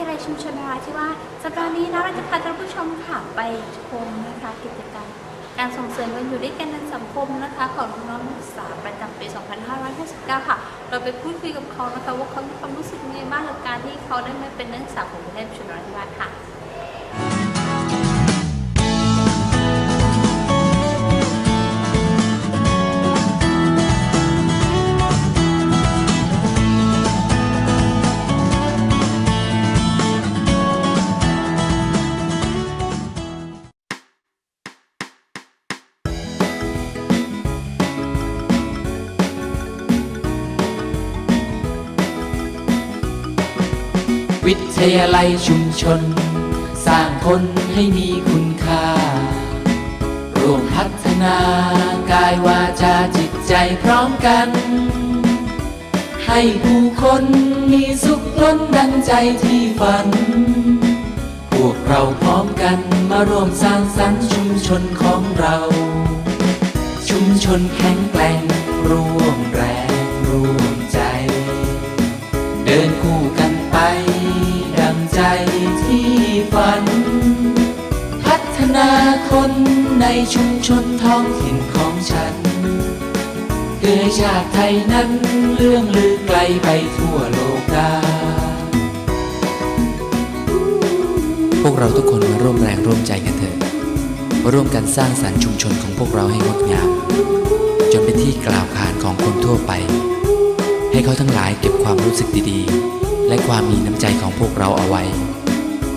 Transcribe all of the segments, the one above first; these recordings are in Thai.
ทยาลัยชุมชนนราธิวาสสัปดาห์นี้นะเราจะพาท่านผู้ชมค่ะไปชมนะคะกิจกรรม การส่งเสริมการอยู่ด้วยกันในสังคมนะคะของน้องนักศึกษาประจำปี 2559 ค่ะ เราไปพูดคุยกับเขานะคะว่าเขามีความรู้สึกยังไงบ้างกับการที่เขาได้มาเป็นนักศึกษาของวิทยาลัชุมชนนราธิวาสค่ะ วิทยาลัยชุมชน สร้างคนให้มีคุณค่า ร่วมพัฒนากายวาจาจิตใจพร้อมกัน ให้ผู้คนมีสุขล้นดังใจที่ฝัน พวกเราพร้อมกันมาร่วมสร้างสรรค์ชุมชนของเรา ชุมชนแข็งแกร่งร่วมแรง ฝัน พัฒนาคนในชุมชนท้องถิ่นของฉันเพื่อชาติไทยนั้นเลื่องลือไกลไปทั่วโลกาพวกเราทุกคนมาร่วมแรงร่วมใจกันเถอะร่วมกันสร้างสรรค์ชุมชนของพวกเราให้งดงาม จนเป็นที่กล่าวขานของคนทั่วไป ให้เขาทั้งหลายเก็บความรู้สึกดีๆ และความมีน้ำใจของพวกเราเอาไว้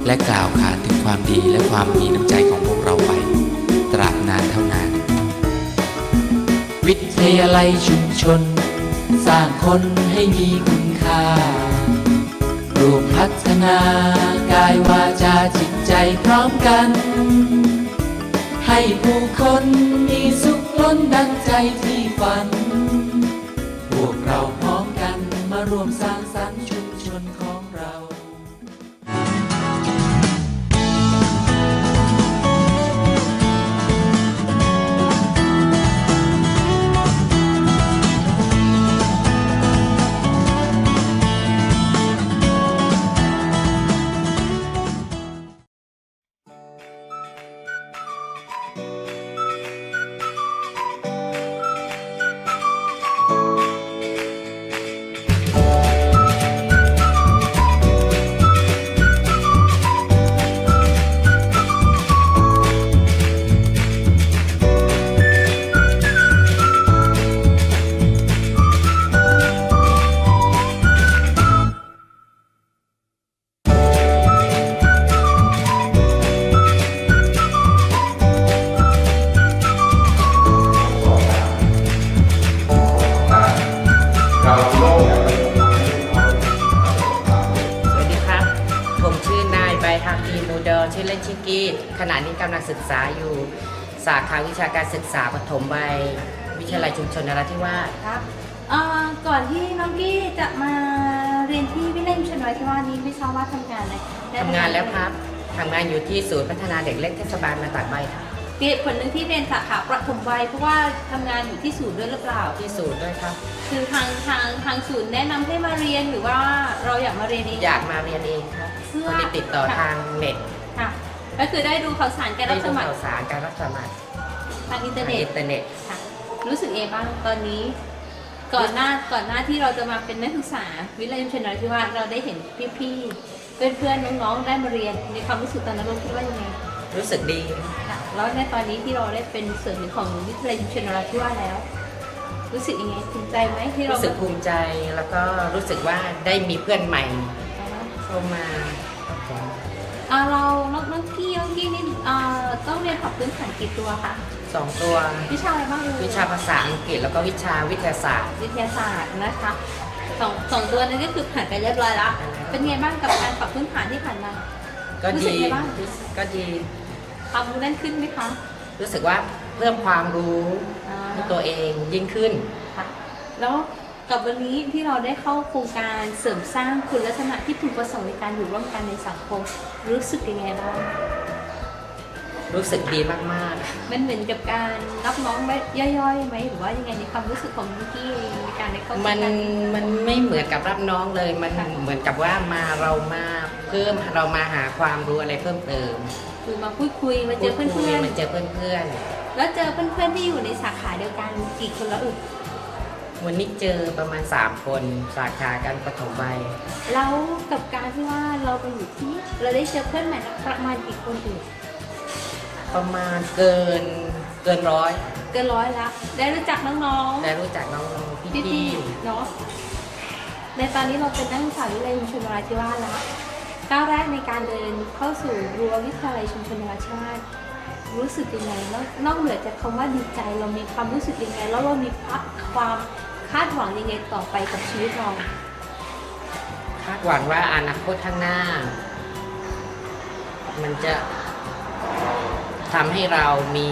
และกล่าวขานถึงความดีและความมีน้ำใจของพวกเราไป ตราบนานเท่านาน วิทยาลัยชุมชน สร้างคนให้มีคุณค่าร่วมพัฒนากายวาจาจิตใจพร้อมกัน ให้ผู้คนมีสุขล้นดังใจที่ฝัน พวกเราพร้อมกันมาร่วมสร้าง สาขาวิชาการศึกษาปฐมวัยวิทยาลัยชุมชนนราธิวาสครับเอ่อก่อนที่น้องกี้จะมาเรียนที่วิทยาลัยชุนราธิวาสนี้ไม่ทราบว่าทำงานอะไรได้ทำงานแล้วครับทำงานอยู่ที่ศูนย์พัฒนาเด็กเล็กเทศบาลมาตากใบครับเหตุผลหนึ่งที่เรียนสาขาประถมวัยเพราะว่าทำงานอยู่ที่ศูนย์ด้วยหรือเปล่า ที่ศูนย์ด้วยครับ คือทางทางทางศูนย์แนะนำให้มาเรียนหรือว่าเราอยากมาเรียนเองอยากมาเรียนเองครับเพื่อพอดีติดต่อทางเน็ตค่ะก็คือได้ดูข่าวสารการได้รับสดูมัคร ข่าวสารการรับสมัครทางอินเทอทางร์เน็ตอินเทอร์เน็ตค่ะรู้สึกเองบ้างตอนนี้ ก่อนหน้าก่อนหน้าที่เราจะมาเป็นนักศึกษาวิทยาลัยชุนราธิวาสเราได้เห็นพี่ๆเพื่อนๆน้องๆได้มาเรียนในความรู้สึกตอนนั้นเราคิดว่ายังไงรู้สึกดีค่ะแล้วในตอนนี้ที่เราได้เป็นส่วนหนึ่งของวิทยาลัยชุนราธิวาสแล้ว รู้สึกยังไงภูมิใจไหมที่เรารู้สึกภูมิใจแล้วก็รู้สึกว่าได้มีเพื่อนใหม่อ่าเข้ามาครับผมอ่าเราน้องน้องกี้น้องกี้นี่อ่าต้องเรียนขับพื้นฐานกี่ตัวคะ สองตัว วิชาอะไรบ้างเอ่ยวิชาภาษาอังกฤษแล้วก็วิชาวิทยาศาสตร์ วิทยาศาสตร์นะคะสองสองตัวนั้นก็คือผ่านไปเรียบร้อยแล้วเป็นไงบ้างกับการปรับพื้นฐานที่ผ่านมา ก็รู้สึดีกไงบ้าง ก็ดี ความรู้แน่นขึ้นไหมคะรู้สึกว่าเพิ่มความรู้อ่าให้ตัวเองยิ่งขึ้น ค่ะแล้วกับวันนี้ที่เราได้เข้าโครงการเสริมสร้างคุณลักษณะที่พึงประสงค์ในการอยู่ร่วมกันในสังคม รู้สึกยังไงบ้าง รู้สึกดีมากมันเหมือนกับการรับน้องไว้ย่อยๆไหมหรือว่ายังไงในความรู้สึกของนิกกี้เองในการได้เข้าๆใจมันกันมันไม่เหมือนกับรับน้องเลยมันค่ะเหมือนกับว่ามาเรามาเพิ่มเรามาหาความรู้อะไรเพิ่มเติมคือมาพูดคุยมาเจอเพื่พูดคุยอนมาเจอเพื่อนๆแล้วเจอเพื่อนๆที่อยู่ในสาขาเดียวกันกี่คนแล้วเอ่ยๆวันนี้เจอประมาณ 3 คนสาขาการปฐมวัยแล้วกับการที่ว่าเราไปอยู่ที่นี่เราได้เจอเพื่อนใหม่ประมาณกี่คนเอ่ย ประมาณเกินเกินร้อยเกินร้อยละได้รู้จักน้องๆได้รู้จักน้องๆพี่พี่ๆเนาะในตอนนี้เราเป็นนักศึกษาวิทยาลัยชุมชนนราธิวาสแล้วก้าวแรกในการเดินเข้าสู่รั้ววิทยาลัยชุมชนนราธิวาสรู้สึกยังไงนอกนอกเหนือจากคำว่าดีใจเรามีความรู้สึกยังไง แล้วเรามีความคาดหวังยังไงต่อไปกับชีวิตเราๆคาดหวังว่าอนาคตข้างหน้า มันจะ ทำให้เรามี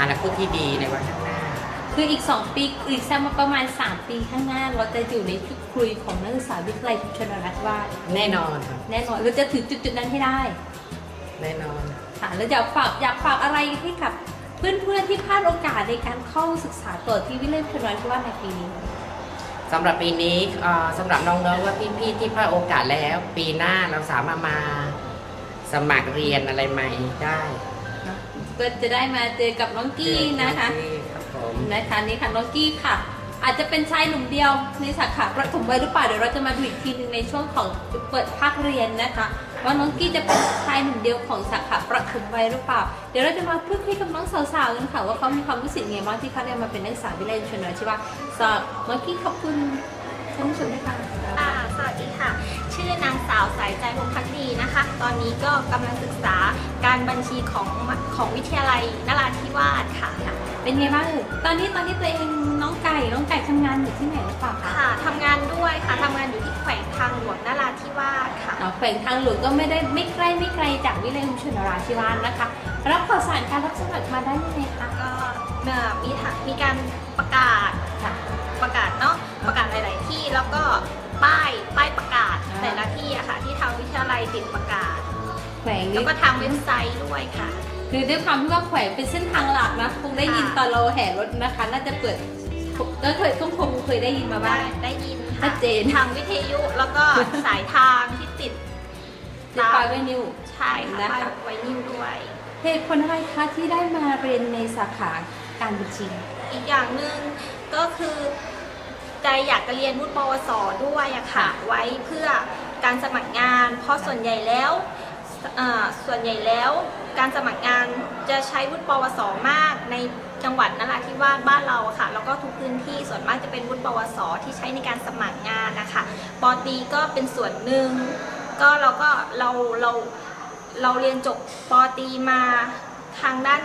อนาคตที่ดีในวันข้างหน้า คืออีก 2 ปีอีกสักประมาณ 3 ปีข้างหน้า เราจะอยู่ในชุดคุยของนักศึกษาวิทยาลัยชุมชนนราธิวาสแน่นอนครับแน่นอนเราจะถึงจุดๆนั้นให้ได้แน่นอนค่ะแล้วอยากฝากอยากฝากอะไรให้กับเพื่อนๆที่พลาดโอกาสในการเข้าศึกษาต่อที่วิทยาลัยชุมชนนราธิวาสในปีนี้สำหรับปีนี้เอ่อสำหรับน้องๆว่าพี่ๆที่พลาดโอกาสแล้ว ปีหน้าเราสามารถมาสมัครเรียนอะไรใหม่ได้ ก็จะได้มาเจอกับน้องกี้นะคะที่ครับผมนะคะนี่ค่ะน้องกี้ค่ะ อาจจะเป็นชายหนุ่มเดียวในสาขาประถมวัยหรือเปล่าเดี๋ยวเราจะมาดูอีกทีหนึงในช่วงของเปิดภาคเรียนนะคะว่าน้องกี้จะเป็นชายหนุ่มเดียวของสาขาประถมวัยหรือเปล่า เดี๋ยวเราจะมาพูดคุยกับน้องสาวๆกันค่ะว่าเขามีความรู้สึกยังไงบ้างที่เขาได้มาเป็นนักศึกษาวิทยาลัยชุมชนนราธิวาสสำหรับน้องกี้ขอบคุณท่านผู้ชมด้วยค่ะ ค่ะสวัสดีค่ะ ชื่อนางสาวสายใจพงพักดีนะคะ ตอนนี้ก็กำลังศึกษาการบัญชีของของวิทยาลัยนราธิวาสค่ะ เป็นไงบ้างเอ่ยตอนนี้ตอนนี้ตัวเองน้องไก่น้องไก่ทำงานอยู่ที่ไหนหรือเปล่าคะค่ะทำงานด้วยค่ะทำงานอยู่ที่แขวงทางหลวงนราธิวาสค่ะอ่าแขวงทางหลวงก็ไม่ได้ไม่ใกล้ไม่ไกลจากวิทยาลัยชุมชนนราธิวาสนะคะ รับข่าวสารการรับสมัครมาได้ยังไงคะ ก็เอ่อมีทางมีการประกาศค่ะ ประกาศเนาะประกาศหลาย ๆ ที่แล้วก็ ติดประกาศ แขวงแล้วนี้ก็ทางเว็บไซต์ด้วยค่ะ คือด้วยความที่ว่าแขวงเป็นเส้นทางหลักนะคงได้ยินค่ะ ตอนเราแห่รถนะคะ น่าจะเปิดก็เคยต้องคงเคยได้ยินมาบ้าได้ง ได้ยินชัค่ะดเจน ทางวิทยุแล้วก็สายทางที่ติดจะปาไว้นิว ใช่ค่ะนะคะ ป้ายไวนิวด้วย เหตุผลอะไรคะที่ได้มาเรียนในสาขาการบัญชี อีกอย่างหนึ่งก็คือใจอยากจะเรียนวุฒิปวสด้วยอะค่ะ ไว้เพื่อ การสมัครงาน เพราะส่วนใหญ่แล้วส่วนใหญ่แล้วการสมัครงานจะใช้วุฒิปวสมากในจังหวัดนราธิวาสบ้านเราค่ะ แล้วก็ทุกพื้นที่ส่วนมากจะเป็นวุฒิปวสที่ใช้ในการสมัครงานนะคะปอตีก็เป็นส่วนหนึ่งก็เราก็เราเราเราเรียนจบปอตีมาทางด้าน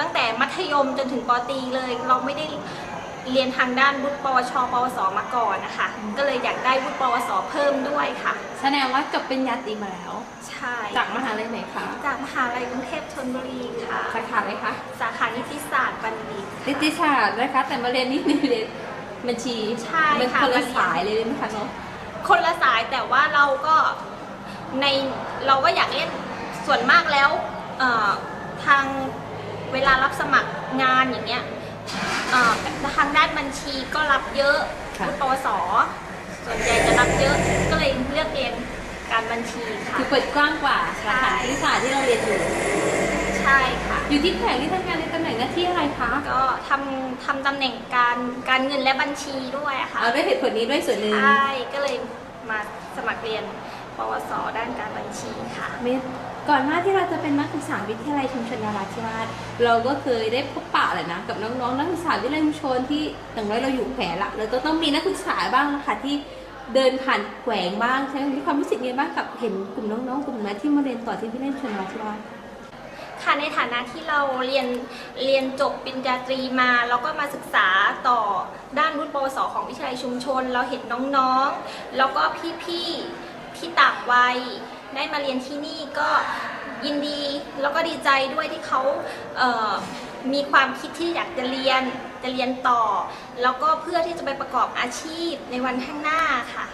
ตั้งแต่มัธยมจนถึงปอตีเลย เราไม่ได้ เรียนทางด้านวุฒิปวช ปวส มาก่อนนะคะ ก็เลยอยากได้วุฒิปวส เพิ่มด้วยค่ะ แสดงว่าจบเป็นญาตรีมาแล้ว ใช่จากมหาลัยไหนคะ จากมหาลัยกรุงเทพธนบุรีค่ะ สาขาอะไรคะ สาขานิติศาสตร์บัณฑิตนิติศาสตร์นะคะ แต่มาเรียนนี่เรียนบัญชีใช่เป็นค่ะคนละมาเรียนสายเลยนะคะเนาะ คนละสายแต่ว่าเราก็ในเราก็อยากเล่นส่วนมากแล้วเอ่อทางเวลารับสมัครงานอย่างเงี้ย เอ่อทางด้านบัญชีก็รับเยอะค่ะวุฒิปวส ส่วนใหญ่จะรับเยอะก็เลยเลือกเรียนการบัญชีค่ะ คือเปิดกว้างกว่าสาขานิติศาสตร์ที่เราเรียนอยู่ ใช่ค่ะ อยู่ที่แขวงที่ทำงานในตำแหน่งหน้าที่อะไรคะก็ทำทำตำแหน่งการการเงินและบัญชีด้วยอะค่ะเอาด้วยเหตุผลนี้ด้วยส่วนหนึ่งใช่ก็เลยมาสมัครเรียนปวส ด้านการบัญชีค่ะเมธ ก่อนหน้าที่เราจะเป็นนักศึกษาวิทยาลัยชุมชนนราธิวาสเราก็เคยได้พบปะแหละนะกับน้องๆนักศึกษาวิทยาลัยชุมชนที่อย่างน้อยเราอยู่แขวงละเราก็ต้องมีนักศึกษาบ้างนะคะที่เดินผ่านแขวงบ้างใช่ไหมมีความรู้สึกยังไงบ้างกับเห็นกลุ่มน้องๆกลุ่มนั้นที่มาเรียนต่อที่วิทยาลัยชุมชนนราธิวาสค่ะในฐานะที่เราเรียนเรียนจบปริญญาตรีมา แล้วก็มาศึกษาต่อด้านวุฒิปวสของวิทยาลัยชุมชน เราเห็นน้องๆ แล้วก็พี่ๆที่ต่างวัย ได้มาเรียนที่นี่ก็ยินดีแล้วก็ดีใจด้วยที่เขาเมีความคิดที่อยากจะเรียนจะเรียนต่อ แล้วก็เพื่อที่จะไปประกอบอาชีพในวันข้างหน้าค่ะ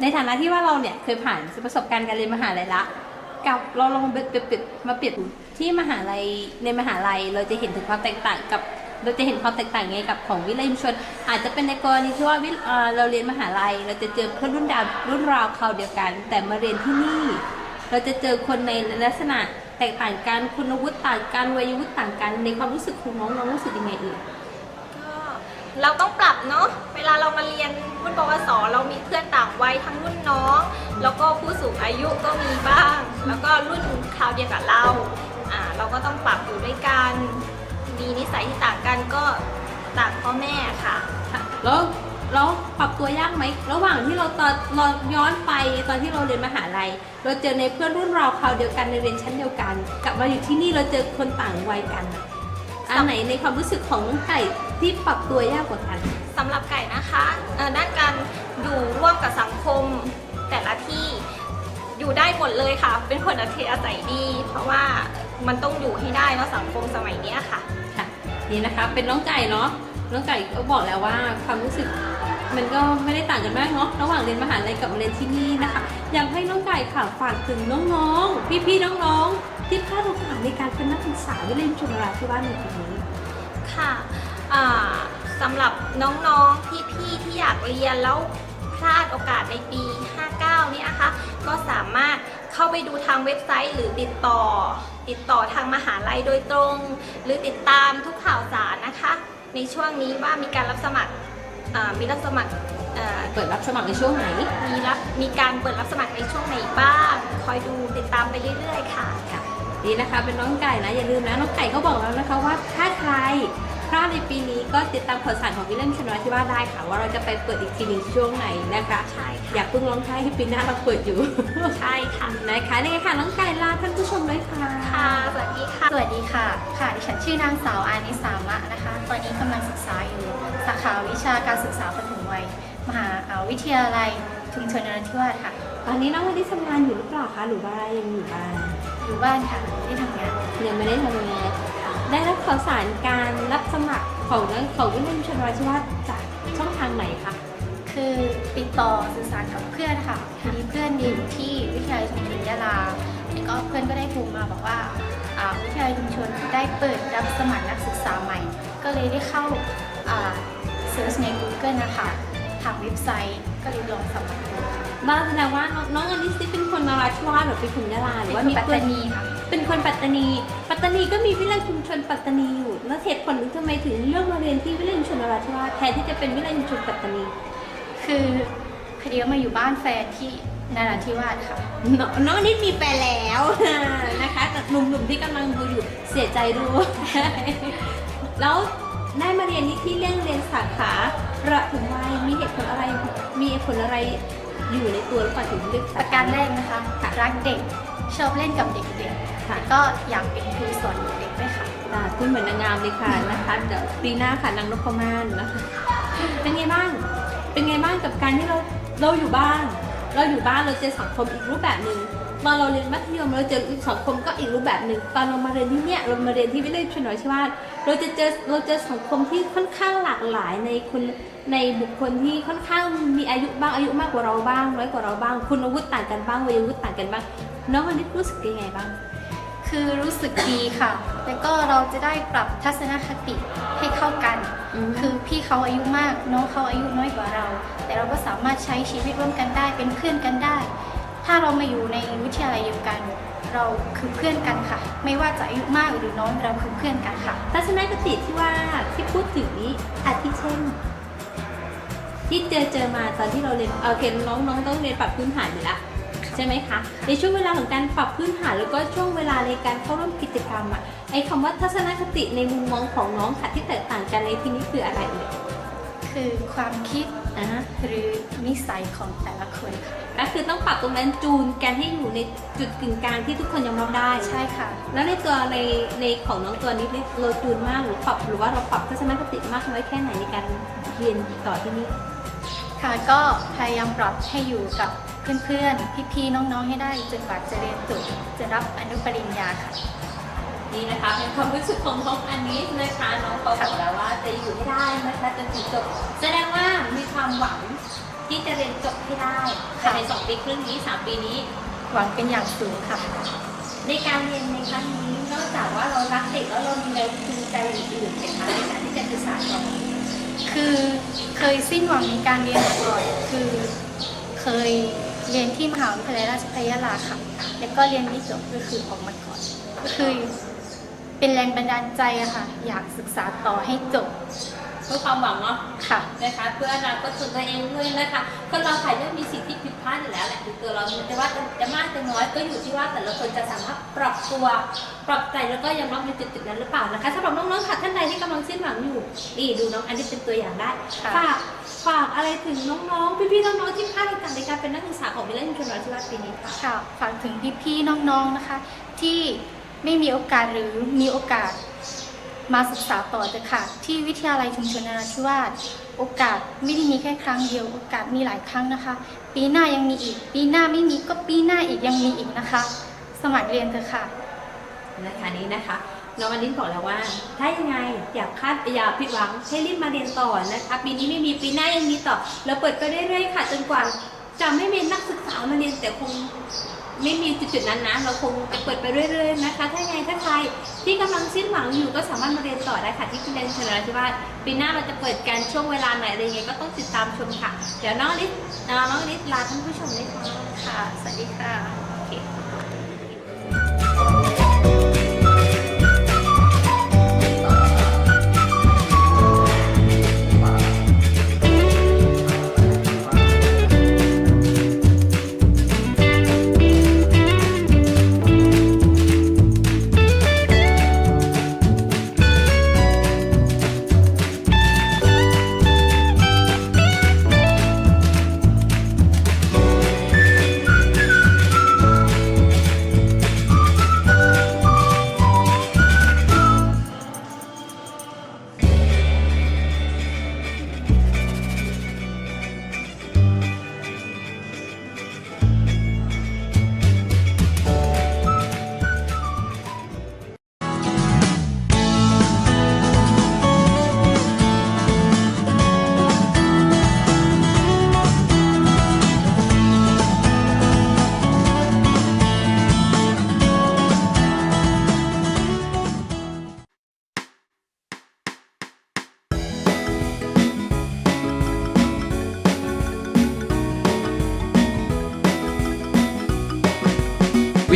ในฐานะที่ว่าเราเนี่ยเคยผ่านประสบการณ์การเรียนมหาลัยละกับเราลองเปรียบเปรียบมาเปรียบที่มหาลัยในมหาลัยเราจะเห็นถึงความแตกต่างกับ เราจะเห็นความแตกต่างไงกับของวิทยาลัยชุมชน อาจจะเป็นในกรณีที่ว่าวิเราเรียนมหาลัย เราจะเจอเพื่อนรุ่นดาวรุ่นราวคราเดียวกัน แต่มาเรียนที่นี่ เราจะเจอคนในลักษณะแตกต่างกันคุณวุฒิต่างกันวัยวุฒิต่างกัน ในความรู้สึกของน้องน้องรู้สึกยังไงเอ่ยก็เราต้องปรับเนาะ เวลาเรามาเรียนรุ่นปวส เรามีเพื่อนต่างวัยทั้งรุ่นน้อง แล้วก็ผู้สูงอายุก็มีบ้าง แล้วก็รุ่นคราวเดียวกับเรา อ่า เราก็ต้องปรับอยู่ด้วยกัน มีนิสัยที่ต่างกันก็ต่างพ่อแม่ค่ะค่ะ แล้วแล้วปรับตัวยากไหม ระหว่างที่เราตอนเราย้อนไปตอนที่เราเรียนมหาลัย เราเจอในเพื่อนรุ่นเราคราวเดียวกันในเรียนชั้นเดียวกัน กลับมาอยู่ที่นี่เราเจอคนต่างวัยกันอะอันไหนในความรู้สึกของน้องไก่ที่ปรับตัวยากกว่ากันสำหรับไก่นะคะเอ่อด้านการอยู่ร่วมกับสังคมแต่ละที่อยู่ได้หมดเลยค่ะ เป็นคนอัธยาศัยดี เพราะว่ามันต้องอยู่ให้ได้เนาะสังคมสมัยเนี้ยค่ะค่ะ นี่นะคะ เป็นน้องไก่เนาะน้องไก่ก็บอกแล้วว่าความรู้สึกมันก็ไม่ได้ต่างกันมากเนาะระหว่างเรียนมหาลัยกับเรียนที่นี่นะคะ อยากให้น้องไก่ค่ะฝากถึงน้องๆ พี่ๆน้องๆที่พลาดโอกาสในการเป็นนักศึกษาวิทยาลัยชุมราที่บ้านในปีนี้ค่ะอ่าสำหรับน้องๆพี่ๆที่อยากเรียนแล้วพลาดโอกาสในปี 59เนี่ยนะคะ ก็สามารถเข้าไปดูทางเว็บไซต์หรือติดต่อ ติดต่อทางมหาลัยโดยตรง หรือติดตามทุกข่าวสารนะคะ ในช่วงนี้ว่ามีการรับสมัครมีรับสมัครเปิดรับสมัครในช่วงไหน มีรับมีการเปิดรับสมัครในช่วงไหนบ้าง คอยดูติดตามไปเรื่อยๆค่ะค่ะนี่นะคะเป็นน้องไก่นะอย่าลืมนะน้องไก่เขาบอกแล้วนะคะว่าถ้าใคร ลาดในปีนี้ก็ติดตามข่าวสารของวิลเลมชนวัที่ว่าได้ค่ะ ว่าเราจะไปเปิดอีกทีหนึ่งช่วงไหนนะคะใช่อค่ะย่าเพิ่งร้องไห้ที่ปีหน้าเราเปิดอยู่ ใช่ค่ะ นะคะนี่ค่ะน้องไก่ลาท่านผู้ชมด้วยค่ะ ค่ะ สวัสดีค่ะ สวัสดีค่ะ ค่ะ ดิฉันชื่อนางสาวอานิสามะนะคะ ตอนนี้กำลังศึกษาอยู่ สาขาวิชาการศึกษาปฐมวัย มหาอ่าวิทยาลัยชุมชนนราธิวาสค่ะ ตอนนี้น้องวันนี้ทำงานอยู่หรือเปล่าคะหรือว่ายังอยู่บ้านอยู่บ้านค่ะไม่ได้ทำงาน ยังไม่ได้ทำงาน ได้รับข่าวสารการรับสมัครของของวิลเลมชนวัที่ว่าจากช่องทางไหนคะ คือติดต่อสื่อสารกับเพื่อนค่ะพอดีเพื่อนเรียนอยู่ที่วิทยาลัยชุมชนยะลาแล้วก็เพื่อนก็ได้โทรมาบอกว่าอ่าวิทยาลัยชุมชนได้เปิดรับสมัครนักศึกษาใหม่ ก็เลยได้เข้าเซิร์ชใน Google นะคะทางเว็บไซต์ก็เลยลองสมัครดูค่ะบ้านแสดงว่าน้องน้องอลิซนี่เป็นคนนราธิวาสหรือเป็นคนยะลาหรือว่ามีปัตเพื่ตาอนนีค่ะ เป็นคนปัตตานี ปัตตานีก็มีวิทยาลัยชุมชนปัตตานีอยู่ แล้วเหตุผลทำไมถึงเลือกมาเรียนที่วิทยาลัยชุมชนนราธิวาสแทนที่จะเป็นวิทยาลัยชุมชนปัตตานี คือพอดีว่ามาอยู่บ้านแฟนที่นราธิวาสค่ะน้องน้องอลิซมีแฟนแล้วนะคะแต่หนุ่มๆที่กำลังดูอยู่เสียใจด้วยแล้วได้มาเรียนที่ที่เรื่องเรียนสาขาระถึงวัยมีเหตุผลอะไรมีเหตุผลอะไรอยู่ในตัวหรือเปล่าถึงเลือกปสาระขาการแรกนะคะค่ะรักเด็กชอบเล่นกับเด็ก ค่ะก็อยากเป็นครูสอนเด็กด้วยค่ะจ้าคุณเหมือนนางงามเลยค่ะนะคะเดี๋ยวปีหน้าค่ะนางนพม่านนะคะเป็นไงบ้าง เป็นไงบ้างกับการที่เราเราอยู่บ้าน เราอยู่บ้านเราเจอสังคมอีกรูปแบบหนึ่งตอนเราเรียนมัธยมเราเจออีกสังคมก็อีกรูปแบบหนึ่งตอนเรามาเรียนที่เนี่ยเรามาเรียนที่วิทยาลัยชนราธิวาสเราจะเจอเราเจอสังคมที่ค่อนข้างหลากหลายในคนในบุคคลที่ค่อนข้างมีอายุบ้างอายุมากกว่าเราบ้างน้อยกว่าเราบ้าง คุณวุฒิต่างกันบ้างวัยวุฒิต่างกันบ้างน้องวันนี้รู้สึกยังไงบ้าง คือรู้สึกดีค่ะ แล้วก็เราจะได้ปรับทัศนคติให้เข้ากัน อืม คือพี่เขาอายุมากน้องเขาอายุน้อยกว่าเรา แต่เราก็สามารถใช้ชีวิตร่วมกันได้เป็นเพื่อนกันได้ ถ้าเรามาอยู่ในวิทยาลัยเดียวกัน เราคือเพื่อนกันค่ะ ไม่ว่าจะอายุมากหรือน้อยเราคือเพื่อนกันค่ะ ทัศนคติที่ว่าที่พูดถึงนี้อาทิเช่น ที่เจอเจอมาตอนที่เราเรียนโอเคน้องน้องต้องเรียนปรับพื้นฐานอยู่แล้ว ใช่ไหมคะ ในช่วงเวลาของการปรับพื้นฐานแล้วก็ช่วงเวลาในการเข้าร่วมกิจกรรมอะไอ้คำว่าทัศนคติในมุมมองของน้องค่ะที่แตกต่างกันในที่นี้คืออะไรเอ่ยคือความคิดอ่าฮะหรือนิสัยของแต่ละคนค่ะก็คือต้องปรับตรงนั้นจูนกันให้อยู่ในจุดกึ่งกลางที่ทุกคนยอมรับได้ใช่ค่ะ แล้วในตัวในในของน้องตัวนี้เราจูนมากหรือปรับหรือว่าเราปรับทัศนคติมากน้อยแค่ไหนในการเรียนต่อที่นี่ค่ะก็พยายามปรับให้อยู่กับ เพื่อนๆ พี่ๆ น้องๆ ให้ได้จนกว่าจะเรียนจบจะรับอนุปริญญาค่ะ นี่นะคะเป็นความรู้สึกของน้องอันนี้นะคะน้องเขาบอกแล้วว่าจะอยู่ให้ได้นะคะจนถึงจบแสดงว่ามีความหวังที่จะเรียนจบให้ได้ภายในสองปีครึ่งนี้สามปีนี้ หวังเป็นอย่างสูงค่ะ ในการเรียนในครั้งนี้นอกจากว่าเรารักเด็กแล้วเรามีแรงจูงใจอื่นๆไหมคะในการที่จะศึกษาต่อคือเคยสิ้นหวังในการเรียนมาก่อนคือเคย เรียนที่มหาวิทยาลัยราชภัฏยะลาค่ะ แล้วก็เรียนไม่จบก็คือออกมาก่อน ก็คือเป็นแรงบันดาลใจอะค่ะ อยากศึกษาต่อให้จบเพื่อความหวังเนาะค่ะนะคะเพื่ออนาคตของตัวเองด้วยนะคะคนเราค่ะย่อมมีสิ่งที่ผิดพลาดอยู่แล้วแหละคือตัวเราแต่ว่าจะมากจะน้อยก็อยู่ที่ว่าแต่ละคนจะสามารถปรับตัวปรับใจแล้วก็ยอมรับในจุดๆนั้นหรือเปล่านะคะสำหรับน้องๆค่ะท่านใดที่กำลังสิ้นหวังอยู่นี่ดูน้องอันนี้เป็นตัวอย่างได้ค่ะฝาก ฝากอะไรถึงน้องๆ พี่ๆ น้องๆ ที่พลาดโอกาสในการเป็นนักศึกษาของวิทยาลัยชุมชนนราธิวาสปีนี้ค่ะ ค่ะฝากถึงพี่ๆ น้องๆ นะคะ ที่ไม่มีโอกาสหรือมีโอกาสมาศึกษาต่อเถอะค่ะ ที่วิทยาลัยชุมชนนราธิวาสโอกาสไม่ได้มีแค่ครั้งเดียว โอกาสมีหลายครั้งนะคะ ปีหน้ายังมีอีก ปีหน้าไม่มีก็ปีหน้าอีกยังมีอีกนะคะ สมัครเรียนเถอะค่ะ นะคะนี้นะคะ น้องอลินบอกแล้วว่า ถ้ายังไงอยากคาดอย่าผิดหวังให้รีบมาเรียนต่อนะคะปีนี้ไม่มีปีหน้ายังมีต่อเราเปิดไปเรื่อยๆค่ะ จนกว่าจะไม่มีนักศึกษามาเรียนแต่คงไม่มีจุดๆนั้นนะ เราคงเปิดไปเรื่อยๆนะคะ ถ้ายังไงถ้าใครที่กำลังสิ้นหวังอยู่ก็สามารถมาเรียนต่อได้ค่ะที่วิทยาลัยเฉลิมราชวัฒน์ปีหน้าเราจะเปิดการช่วงเวลาไหนอะไรยังไงก็ต้องติดตามชมค่ะ เดี๋ยวน้องอลิสน้องอลิสลาท่านผู้ชมเลยค่ะค่ะสวัสดีค่ะ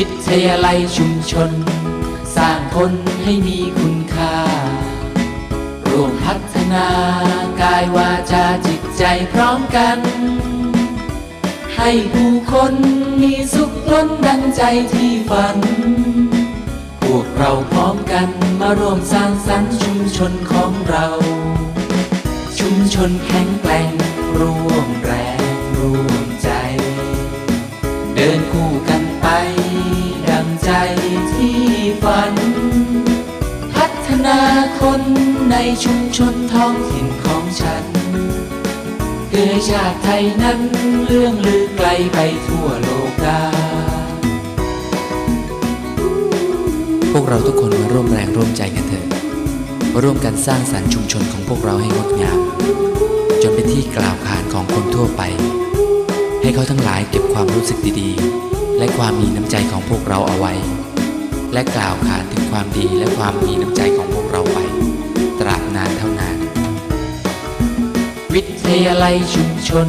วิทยาลัยชุมชน สร้างคนให้มีคุณค่า ร่วมพัฒนากายวาจาจิตใจพร้อมกัน ให้ผู้คนมีสุขล้นดังใจที่ฝัน พวกเราพร้อมกันมาร่วมสร้างสรรค์ชุมชนของเรา ชุมชนแข็งแกร่งร่วมแรงร่วมใจ เดินคู่กัน ชุมชนท้องถิ่นของฉันเพื่อชาติไทยนั้นเรื่องลือไกลไปทั่วโลกาพวกเราทุกคนมาร่วมแรงร่วมใจกันเถอะมาร่วมกันสร้างสรรค์ชุมชนของพวกเราให้งดงาม จนเป็นที่กล่าวขานของคนทั่วไป ให้เขาทั้งหลายเก็บความรู้สึกดีๆ และความมีน้ำใจของพวกเราเอาไว้ และกล่าวขานถึงความดีและความมีน้ำใจของพวกเราไป นานเท่านาน วิทยาลัยชุมชน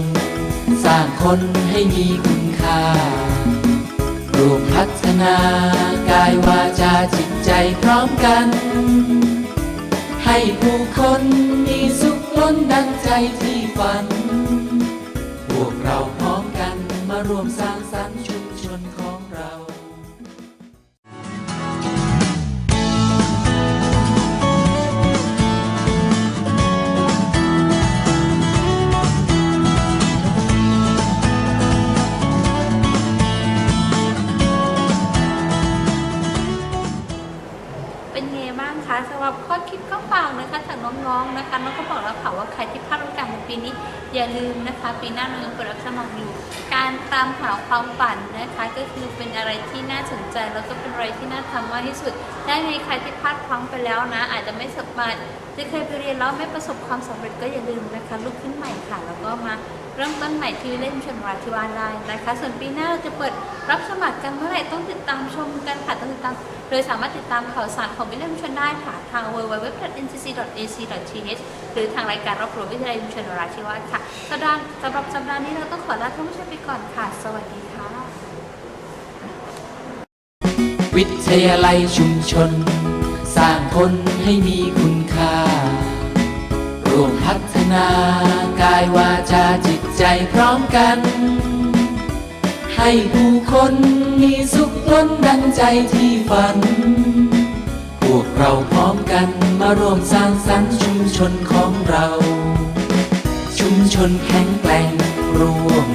สร้างคนให้มีคุณค่ารวมพัฒนากายวาจาจิตใจพร้อมกัน ให้ผู้คนมีสุขล้นดังใจที่ฝัน พวกเราพร้อมกันมาร่วมสร้างำหรับข้อคิดข้อฟังนะคะจากน้องๆนะคะน้องก็บอกแล้วค่ะว่าใครที่พลาดโอกาสในปีนี้อย่าลืมนะคะ ปีหน้าเรายังเปิดรับสมัครอยู่การตามหาความฝันนะคะ ก็คือเป็นอะไรที่น่าสนใจแล้วก็เป็นอะไรที่น่าทำมากที่สุดได้ในใครที่พลาดพลั้งไปแล้วนะ อาจจะไม่สามารถที่เคยไปเรียนแล้วไม่ประสบความสำเร็จก็อย่าลืมนะคะลุกขึ้นใหม่ค่ะ แล้วก็มาเริ่มต้นใหม่ที่เล่นชนราธิวาสได้นะคะ ส่วนปีหน้าเราจะเปิดรับสมัครกันเมื่อไหร่ต้องติดตามชมกันค่ะต้องติดตาม โดยสามารถติดตามข่าวสารของวิทยาลัยชุมชนได้ค่ะทาง www.ncc.ac.th หรือทางรายการรับรู้วิทยาลัยชุมชนราธิวาสค่ะสัปดาห์สำหรับสัปดาห์นี้เราต้องขอลาท่านผู้ชมไปก่อนค่ะ สวัสดีค่ะ วิทยาลัยชุมชน สร้างคนให้มีคุณค่า ร่วมพัฒนากายวาจาจิตใจพร้อมกัน ให้ผู้คนมีสุขล้นดังใจที่ฝัน พวกเราพร้อมกันมาร่วมสร้างสรรค์ชุมชนของเรา ชุมชนแข็งแกร่งร่วม